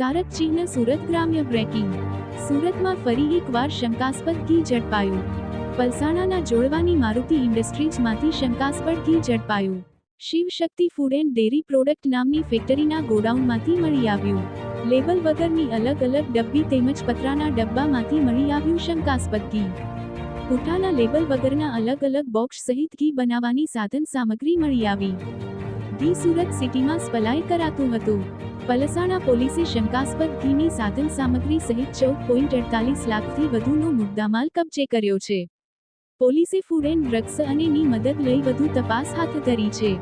સ્મારક ચિહ્ન સુરત ગ્રામ્ય બ્રેકિંગ. સુરતમાં ફરી એકવાર શંકાસ્પદ ઘી ઝડપાયું. પલસાણાના જોડવાની મારુતિ ઇન્ડસ્ટ્રીઝમાંથી શંકાસ્પદ ઘી ઝડપાયું. Shivshakti food and dairy product નામની ફેક્ટરીના ગોડાઉનમાંથી મળી આવ્યું. લેબલ વગરની અલગ અલગ ડબ્બી તેમજ પતરાના ડબ્બામાંથી મળી આવ્યું શંકાસ્પદ ઘી. પુઠાના લેબલ વગરના અલગ અલગ બોક્સ સહિત ઘી બનાવવાની સાધન સામગ્રી મળી આવી. ઘી સુરત સિટીમાં સ્પલાય કરાતું હતું. પલસાણા પોલીસે શંકાસ્પદ ઘીની સાધન સામગ્રી સહિત ચૌદ પોઈન્ટ અડતાલીસ લાખથી વધુનો મુદ્દામાલ કબજે કર્યો છે. પોલીસે ફૂડ એન્ડ ડ્રગ્સ અને ની મદદ લઈ વધુ તપાસ હાથ ધરી છે.